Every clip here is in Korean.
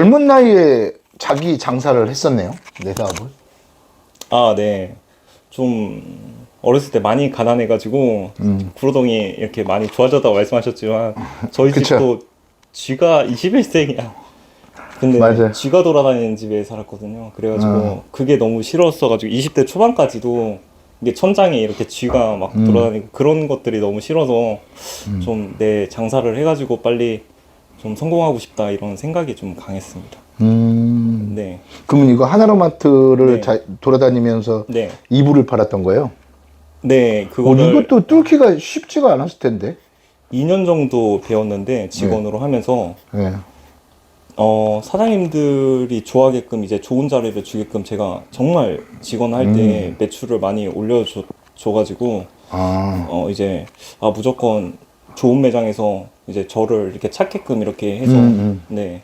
젊은 나이에 자기 장사를 했었네요. 내 사업을. 아, 네. 좀 어렸을 때 많이 가난해가지고 음. 구로동이 이렇게 많이 좋아졌다고 말씀하셨지만 저희 그쵸. 집도 쥐가 21세기야. 근데 맞아요. 쥐가 돌아다니는 집에 살았거든요. 그래가지고 어. 그게 너무 싫었어가지고 20대 초반까지도 이게 천장에 이렇게 쥐가 막 음. 돌아다니고 그런 것들이 너무 싫어서 음. 좀내 장사를 해가지고 빨리 좀 성공하고 싶다 이런 생각이 좀 강했습니다. 음. 네, 그러면 이거 하나로마트를 네. 자- 돌아다니면서 네, 이불을 팔았던 거예요? 네. 어, 그거를 이것도 뚫기가 쉽지가 않았을 텐데. 2년 정도 배웠는데 직원으로 하면서 예. 어, 사장님들이 좋아하게끔 이제 좋은 자리를 주게끔 제가 정말 직원 할때 음. 매출을 많이 올려줘 줘가지고 아. 어 이제 아 무조건 좋은 매장에서 이제 저를 이렇게 찾게끔 이렇게 해서 음, 음. 네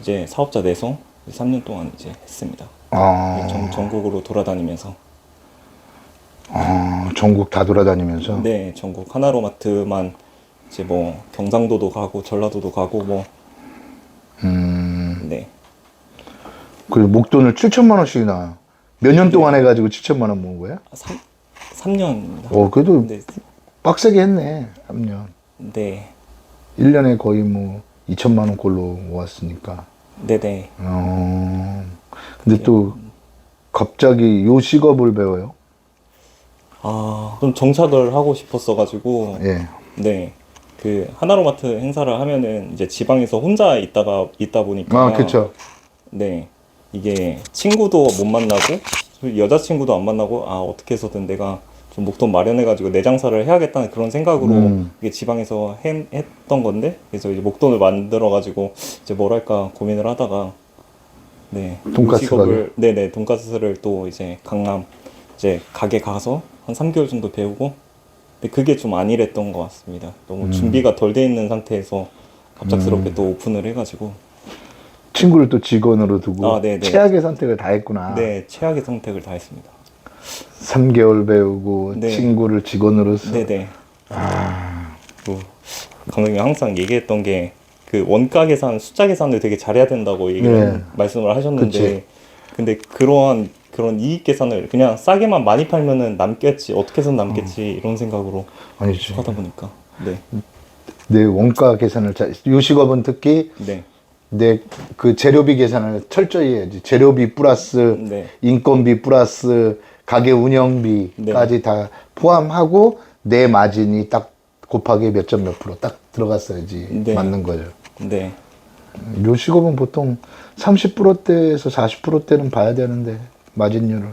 이제 사업자 내서 3년 동안 이제 했습니다. 아. 전, 전국으로 돌아다니면서 아, 전국 다 돌아다니면서. 네 전국 하나로마트만 이제 뭐 경상도도 가고 전라도도 가고 뭐 음. 네. 그 목돈을 7천만 원씩이나 몇 년 동안 해가지고 7천만 원 모은 거야? 3, 3년입니다. 어, 그래도 네, 빡세게 했네. 3년. 네, 1년에 거의 뭐 2천만 원 꼴로 모았으니까. 네네. 어. 근데 또 갑자기 요 직업을 배워요? 아, 좀 정착을 하고 싶었어 가지고, 예. 네. 그, 하나로마트 행사를 하면은 이제 지방에서 혼자 있다가, 있다 보니까. 아, 그쵸. 네. 이게 친구도 못 만나고, 여자친구도 안 만나고, 아, 어떻게 해서든 내가 좀 목돈 마련해가지고 내 장사를 해야겠다는 그런 생각으로 음. 이게 지방에서 해- 했던 건데, 그래서 이제 목돈을 만들어가지고, 이제 뭘 할까 고민을 하다가, 네. 돈가스 이 직업을, 네네, 돈가스를 또 이제 강남, 이제 가게 가서 한 3개월 정도 배우고, 근데 그게 좀 안일했던 것 같습니다. 너무 음. 준비가 덜 돼 있는 상태에서 갑작스럽게 또 오픈을 해가지고, 친구를 또 직원으로 두고 아. 최악의 선택을 다 했구나. 네, 최악의 선택을 다 했습니다. 3개월 배우고 네. 친구를 직원으로 써. 네네. 아, 또 감독님이 항상 얘기했던 게 그 원가 계산, 숫자 계산을 되게 잘해야 된다고 얘기를 네. 말씀을 하셨는데 그치. 근데 그러한 그런 이익 계산을 그냥 싸게만 많이 팔면은 남겠지 어떻게 해서 남겠지 이런 생각으로 아니지. 하다 보니까 네, 내 원가 계산을 잘, 요 직업은 특히 네, 내 그 재료비 계산을 철저히 해야지. 재료비 플러스 네, 인건비 플러스 가게 운영비까지 다 포함하고 내 마진이 딱 곱하기 몇 점 몇 프로 딱 들어갔어야지 네. 맞는 거죠. 네, 요 직업은 보통 30%대에서 40%대는 봐야 되는데 마진율을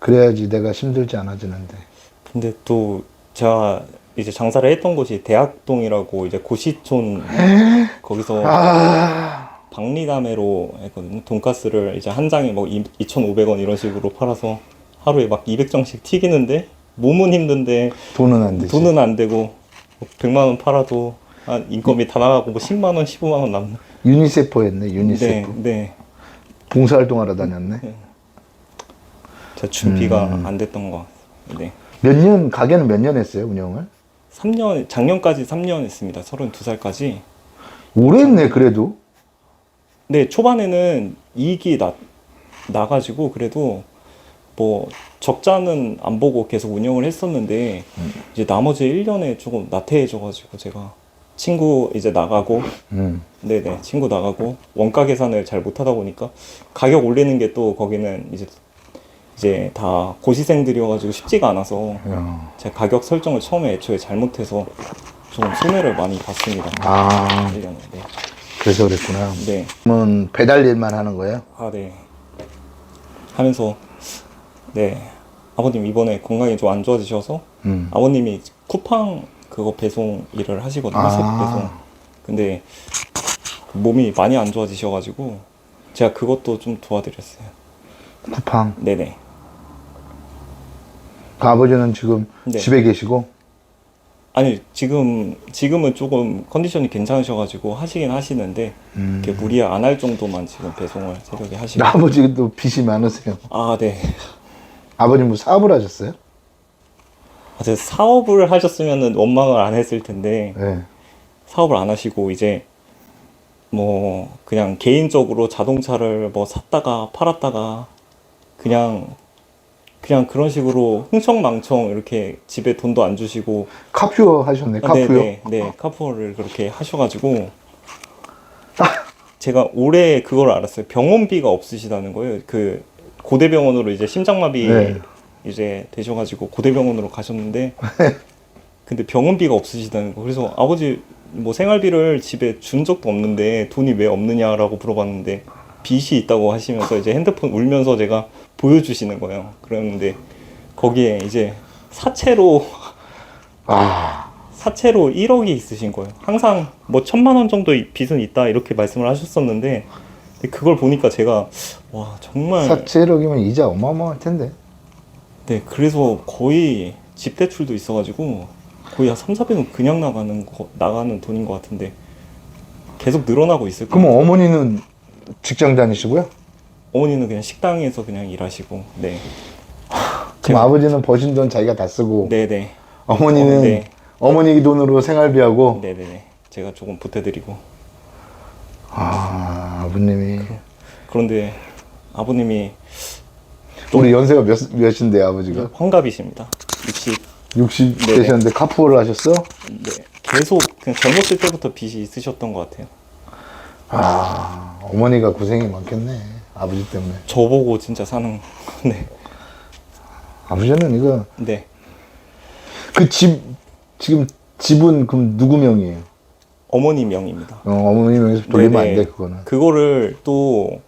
그래야지 내가 힘들지 않아지는데. 근데 또 제가 이제 장사를 했던 곳이 대학동이라고 이제 고시촌 거기서 아, 박리담회로 했거든요. 돈가스를 이제 한 장에 뭐 2,500원 이런 식으로 팔아서 하루에 막 200장씩 튀기는데 몸은 힘든데 돈은 안 되지. 돈은 안 되고 100만 원 팔아도 한 인건비 다 나가고 뭐 10만 원, 15만 원 남는. 유니세프 했네, 네. 네. 봉사활동하러 다녔네. 제 준비가 음. 안 됐던 것 같아요. 네. 몇 년, 가게는 몇 년 했어요, 운영을? 3년, 작년까지 3년 했습니다. 32살까지. 오래 했네, 그래도. 네, 초반에는 이익이 나, 나가지고 그래도 뭐 적자는 안 보고 계속 운영을 했었는데 이제 나머지 1년에 조금 나태해져가지고 제가 친구 이제 나가고 음. 네네 친구 나가고 원가 계산을 잘 못하다 보니까 가격 올리는 게 또 거기는 이제 이제 다 고시생들이어가지고 쉽지가 않아서 야. 제가 가격 설정을 처음에 애초에 잘못해서 조금 손해를 많이 봤습니다. 아, 1년에 네. 그래서 그랬구나. 네. 그러면 배달 일만 하는 거예요? 아, 네. 하면서, 네. 아버님 이번에 건강이 좀 안 좋아지셔서, 음. 아버님이 쿠팡 그거 배송 일을 하시거든요. 아. 배송. 근데, 몸이 많이 안 좋아지셔가지고, 제가 그것도 좀 도와드렸어요. 쿠팡. 네네. 그 아버지는 지금 네. 집에 계시고? 아니, 지금, 지금은 조금 컨디션이 괜찮으셔가지고 하시긴 하시는데, 음. 이렇게 무리 안 할 정도만 지금 배송을 새벽에 하시고. 아버지도 빚이 많으세요. 아, 네. 아버님 뭐 사업을 하셨어요? 아, 제가 사업을 하셨으면은 원망을 안 했을 텐데, 네. 사업을 안 하시고 이제 뭐 그냥 개인적으로 자동차를 뭐 샀다가 팔았다가 그냥 그냥 그런 식으로 흥청망청 이렇게 집에 돈도 안 주시고 카푸어 하셨네, 아. 네, 네, 네. 카푸어를 그렇게 하셔가지고 제가 올해 그걸 알았어요. 병원비가 없으시다는 거예요. 그 고대병원으로 이제 심장마비 네. 이제 되셔가지고 고대병원으로 가셨는데 근데 병원비가 없으시다는 거. 그래서 아버지 뭐 생활비를 집에 준 적도 없는데 돈이 왜 없느냐라고 물어봤는데 빚이 있다고 하시면서 이제 핸드폰 울면서 제가 보여주시는 거예요. 그랬는데 거기에 이제 사채로 아, 사채로 1억이 있으신 거예요. 항상 뭐 천만 원 정도 빚은 있다 이렇게 말씀을 하셨었는데 근데 그걸 보니까 제가 와 정말 사채력이면 이자 어마어마할 텐데. 네 그래서 거의 집 대출도 있어가지고 거의 한 3, 400은 그냥 나가는 거, 나가는 돈인 것 같은데 계속 늘어나고 있을 거예요. 그럼 어머니는 직장 다니시고요? 어머니는 그냥 식당에서 그냥 일하시고 네 그럼 제가- 아버지는 버신 돈 자기가 다 쓰고 네네 어머니는 어, 네. 어머니 돈으로 생활비하고 네네네 제가 조금 보태드리고 아 아버님이 그런데 아버님이 우리 연세가 몇, 몇인데 아버지가 환갑이십니다. 60 60 네네. 되셨는데 카푸어를 하셨어? 네, 계속 그냥 젊었을 때부터 빚이 있으셨던 것 같아요. 아 어머니가 고생이 많겠네 아버지 때문에 저보고 진짜 사는 네, 아버지는 이거 네. 그 집 지금 집은 그럼 누구 명이에요? 어머니 명입니다. 어, 어머니 명에서 돌리면. 안 돼 그거는 그거를 또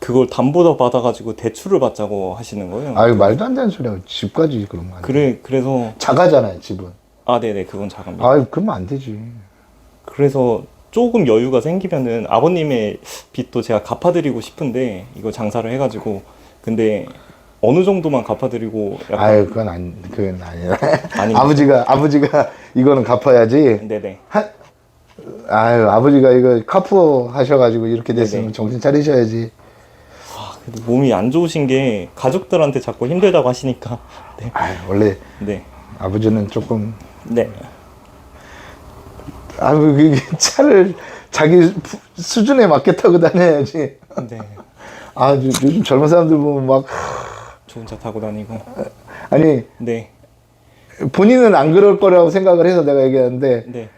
그걸 담보다 받아가지고 대출을 받자고 하시는 거예요. 아유 말도 안 되는 소리야 집까지 그러면 안 돼. 그래 그래서 작아잖아요 집은 아 네네 그건 작습니다. 아유 그러면 안 되지 그래서 조금 여유가 생기면은 아버님의 빚도 제가 갚아드리고 싶은데 이거 장사를 해가지고 근데 어느 정도만 갚아드리고 약간 아유 그건 안 그건 아니야. 아버지가 아버지가 이거는 갚아야지 네네 한 아유 아버지가 이거 카푸어 하셔가지고 이렇게 됐으면 네네. 정신 차리셔야지 아, 근데 몸이 안 좋으신 게 가족들한테 자꾸 힘들다고 하시니까 네 아유 원래 네. 아버지는 조금 네. 아유 그 차를 자기 부- 수준에 맞게 타고 다녀야지 네. 아 요- 요즘 젊은 사람들 보면 막 좋은 차 타고 다니고. 아니 네. 본인은 안 그럴 거라고 생각을 해서 내가 얘기하는데 네.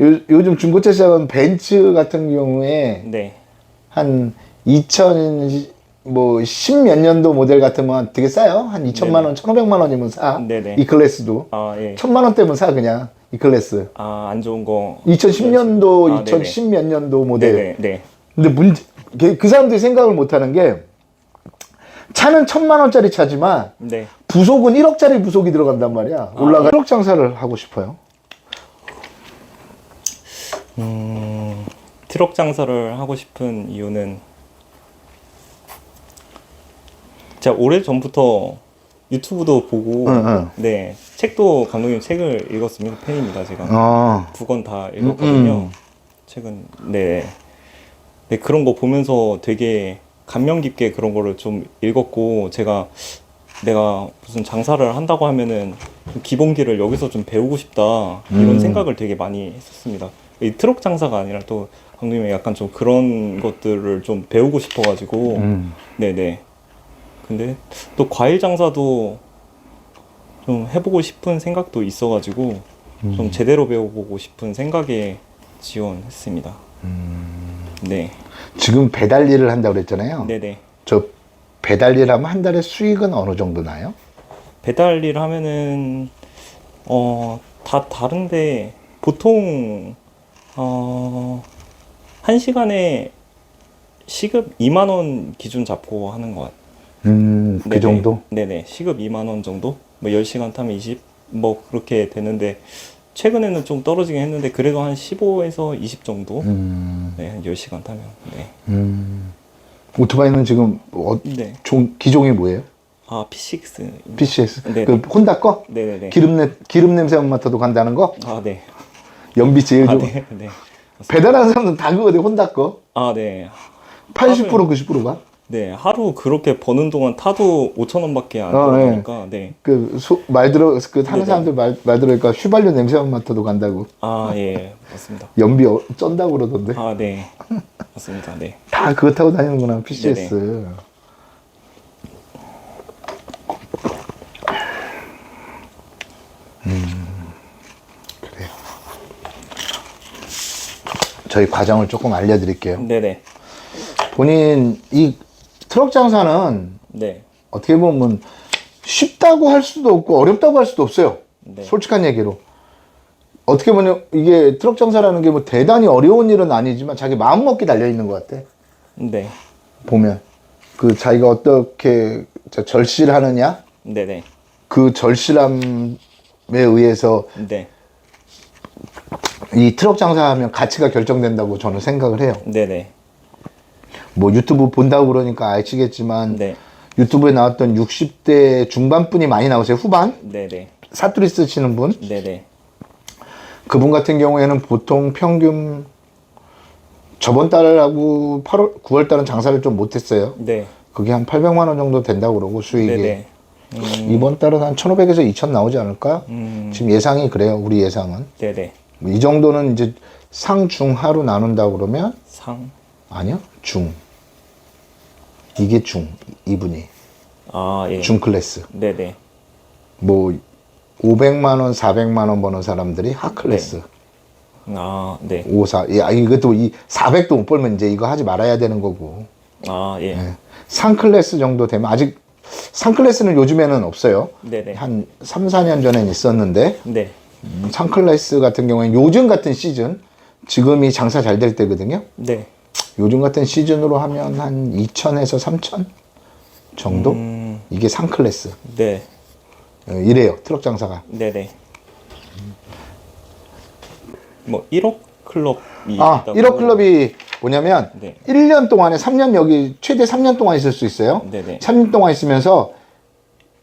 요, 요즘 중고차 시장은 벤츠 같은 경우에 네. 한 2000, 뭐, 10몇 년도 모델 같으면 되게 싸요. 한 2천만 원, 1,500만 원이면 사. 네네. 이 클래스도. 아, 예. 1,000만 원대면 사, 그냥. 이 클래스. 아, 안 좋은 거. 2010년도, 아, 네네. 2010 몇 년도 모델. 네네. 네. 근데 문제, 그- 그 사람들이 생각을 못 하는 게 차는 1,000만 원짜리 차지만 네. 부속은 1억짜리 부속이 들어간단 말이야. 올라가 1억 장사를 하고 싶어요. 음, 트럭 장사를 하고 싶은 이유는 제가 오래 전부터 유튜브도 보고 응, 응. 네 책도 감독님 책을 읽었습니다 팬입니다 제가 어. 두권 다 읽었거든요 음. 책은 네. 네 그런 거 보면서 되게 감명 깊게 그런 거를 좀 읽었고 제가 내가 무슨 장사를 한다고 하면은 좀 기본기를 여기서 좀 배우고 싶다 이런 음. 생각을 되게 많이 했었습니다. 이 트럭 장사가 아니라 또 감독님이 약간 좀 그런 것들을 좀 배우고 싶어가지고 음. 네네. 근데 또 과일 장사도 좀 해보고 싶은 생각도 있어가지고 음. 좀 제대로 배워보고 싶은 생각에 지원했습니다. 음. 네, 지금 배달 일을 한다고 그랬잖아요. 네네. 저 배달 일 하면 한 달에 수익은 어느 정도 나요? 배달 일 하면은 어 다 다른데 보통 어한 시간에 시급 2만 원 기준 잡고 하는 것 같아요. 음, 그 네네. 정도? 네네. 시급 2만 원 정도? 뭐 10시간 타면 20? 뭐 그렇게 되는데 최근에는 좀 떨어지긴 했는데 그래도 한 15에서 20 정도? 음, 네, 한 10시간 타면. 네. 음. 오토바이는 지금 어, 네. 종, 기종이 뭐예요? 아, P6. PCS? 네네. 그 혼다 거? 네네네. 기름, 내, 기름 냄새만 맡아도 간다는 거? 아, 네. 연비 제일 아, 좋은. 네. 네. 배달하는 사람은 다 그거대 혼다 거? 아, 네. 80% 90%가? 네, 하루 그렇게 버는 동안 타도 5천 원밖에 안 어, 네. 들어가니까 네. 그말 들어 그 타는 네네. 사람들 말, 말 들으니까 휘발유 냄새만 맡아도 간다고 아, 예. 맞습니다. 연비 어- 쩐다고 그러던데 아, 네. 맞습니다. 네. 다 그거 타고 다니는구나 PCS 음 저희 과정을 조금 알려드릴게요 네, 네. 본인 이 트럭 장사는 네. 어떻게 보면 쉽다고 할 수도 없고 어렵다고 할 수도 없어요. 네. 솔직한 얘기로. 어떻게 보면 이게 트럭 장사라는 게 뭐 대단히 어려운 일은 아니지만 자기 마음 먹기 달려 있는 것 같아. 네. 보면 그 자기가 어떻게 저 절실하느냐 네, 네. 그 절실함에 의해서 네. 이 트럭 장사하면 가치가 결정된다고 저는 생각을 해요. 네, 네. 뭐 유튜브 본다고 그러니까 아시겠지만 네. 유튜브에 나왔던 60대 중반분이 많이 나오세요. 후반 네, 네. 사투리 쓰시는 분. 네, 네. 그분 같은 경우에는 보통 평균 저번 달하고 8월, 9월 달은 장사를 좀 못했어요. 네. 그게 한 800만 원 정도 된다고 그러고 수익이 네, 네. 음, 이번 달은 한 1,500에서 2,000 나오지 않을까? 음. 지금 예상이 그래요. 우리 예상은 네, 네. 뭐이 정도는 이제 상중하로 나눈다 그러면 상. 아니요 중 이게 중 이분이 아, 예. 중 클래스 네, 네. 뭐 500만 원, 400만 원 버는 사람들이 하 클래스. 아, 네. 5, 4. 야, 이것도 이 400도 못 벌면 이제 이거 하지 말아야 되는 거고. 아, 예. 예. 상 클래스 정도 되면 아직 상 클래스는 요즘에는 없어요. 네, 네. 한 3, 4년 전엔 있었는데 네. 음, 상 클래스 같은 경우에는 요즘 같은 시즌 지금이 장사 잘 될 때거든요. 네. 요즘 같은 시즌으로 하면 한 2천에서 3천 정도? 음, 이게 상 클래스. 네. 어, 이래요. 트럭 장사가. 네, 네. 뭐 1억 클럽이 아, 있다고. 1억 클럽이 뭐냐면 네. 1년 동안에 3년 여기 최대 3년 동안 있을 수 있어요. 네네. 3년 동안 있으면서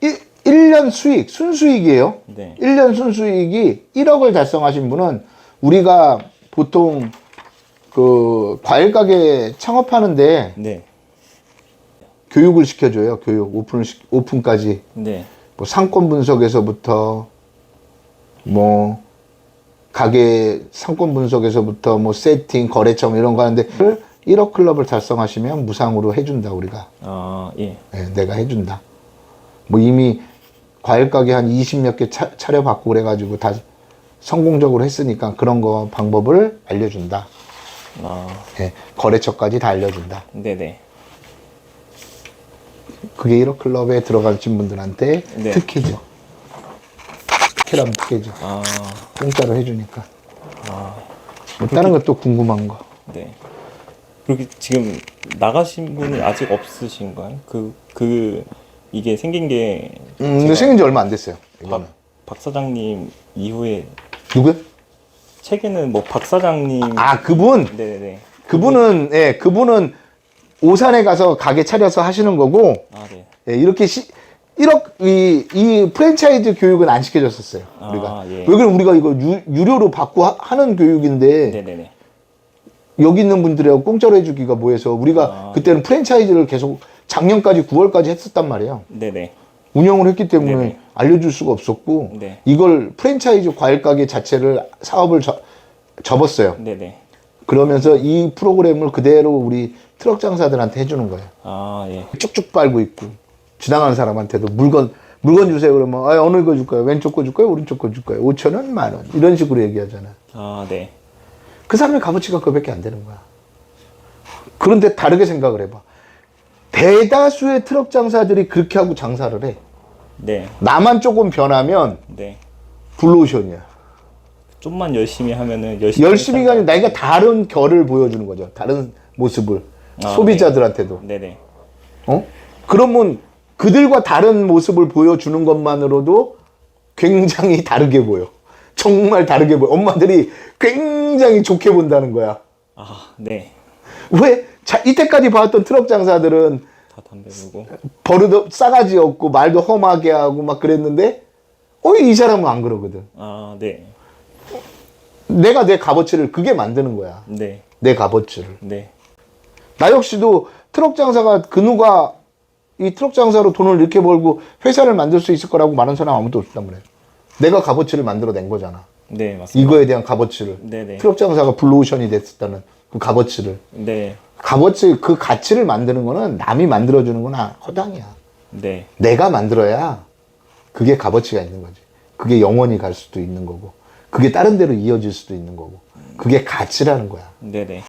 1, 1년 수익, 순수익이에요. 네. 1년 순수익이 1억을 달성하신 분은 우리가 보통 그 과일 가게 창업하는데 네. 교육을 시켜줘요. 교육 오픈을 시, 오픈까지 네. 뭐 상권 분석에서부터 뭐 가게 상권 분석에서부터 뭐 세팅 거래처 이런 거 하는데 1억 클럽을 달성하시면 무상으로 해준다 우리가 아, 예. 예, 내가 해준다 뭐 이미 과일 가게 한 20 몇 개 차려봤고 그래가지고 다 성공적으로 했으니까 그런 거 방법을 알려준다 아, 예, 거래처까지 다 알려준다 네, 네. 그게 1억 클럽에 들어가신 분들한테 네. 특혜죠 특혜라면 특혜죠 아, 공짜로 해주니까. 아, 뭐 다른 것도 궁금한 거. 네. 그렇게 지금 나가신 분은 아직 없으신가요? 그, 그, 이게 생긴 게. 음, 근데 생긴 지 얼마 안 됐어요. 박, 이거는. 박 사장님 이후에 누구요? 책에는 뭐 박 사장님. 아, 그분. 네네네. 그분은, 예, 그분은 오산에 가서 가게 차려서 하시는 거고, 아, 네. 예, 이렇게 시, 1억, 이, 이 프랜차이즈 교육은 안 시켜줬었어요. 아, 우리가. 예. 왜 그러면 우리가 이거 유, 유료로 받고 하, 하는 교육인데, 네네네. 여기 있는 분들하고 공짜로 해주기가 뭐해서 우리가 아, 그때는 프랜차이즈를 계속 작년까지 9월까지 했었단 말이에요. 네네. 운영을 했기 때문에 네네. 알려줄 수가 없었고 네. 이걸 프랜차이즈 과일 가게 자체를 사업을 저- 접었어요. 네네. 그러면서 이 프로그램을 그대로 우리 트럭 장사들한테 해주는 거예요. 아, 예. 쭉쭉 빨고 있고 지나가는 사람한테도 물건 물건 주세요 그러면 아, 어느 거 줄까요? 왼쪽 거 줄까요? 오른쪽 거 줄까요? 5천 원, 만 원. 이런 식으로 얘기하잖아. 아, 네. 그 사람의 값어치가 그밖에 안 되는 거야. 그런데 다르게 생각을 해봐. 대다수의 트럭 장사들이 그렇게 하고 장사를 해. 네. 나만 조금 변하면 네. 블루오션이야. 좀만 열심히 하면은 열심히. 열심히가 아니라 내가 다른 결을 보여주는 거죠. 다른 모습을. 아, 소비자들한테도. 네네. 어? 그러면 그들과 다른 모습을 보여주는 것만으로도 굉장히 다르게 보여. 정말 다르게 보여. 엄마들이 굉장히 좋게 본다는 거야. 아, 네. 왜? 자, 이때까지 봐왔던 트럭 장사들은 다 담배 불고. 버릇 싸가지 없고 말도 험하게 하고 막 그랬는데, 어, 이 사람은 안 그러거든. 아, 네. 내가 내 값어치를 그게 만드는 거야. 네. 내 값어치를. 네. 나 역시도 트럭 장사가 그 누가 이 트럭 장사로 돈을 이렇게 벌고 회사를 만들 수 있을 거라고 말하는 사람 아무도 없단 말이에요. 내가 값어치를 만들어낸 거잖아. 네, 맞습니다. 이거에 대한 값어치를. 네네. 트럭 장사가 블루오션이 됐었다는 그 값어치를. 네, 값어치, 그 가치를 만드는 거는 남이 만들어주는 건 허당이야. 네, 내가 만들어야 그게 값어치가 있는 거지. 그게 영원히 갈 수도 있는 거고. 그게 다른 데로 이어질 수도 있는 거고. 그게 가치라는 거야. 네네.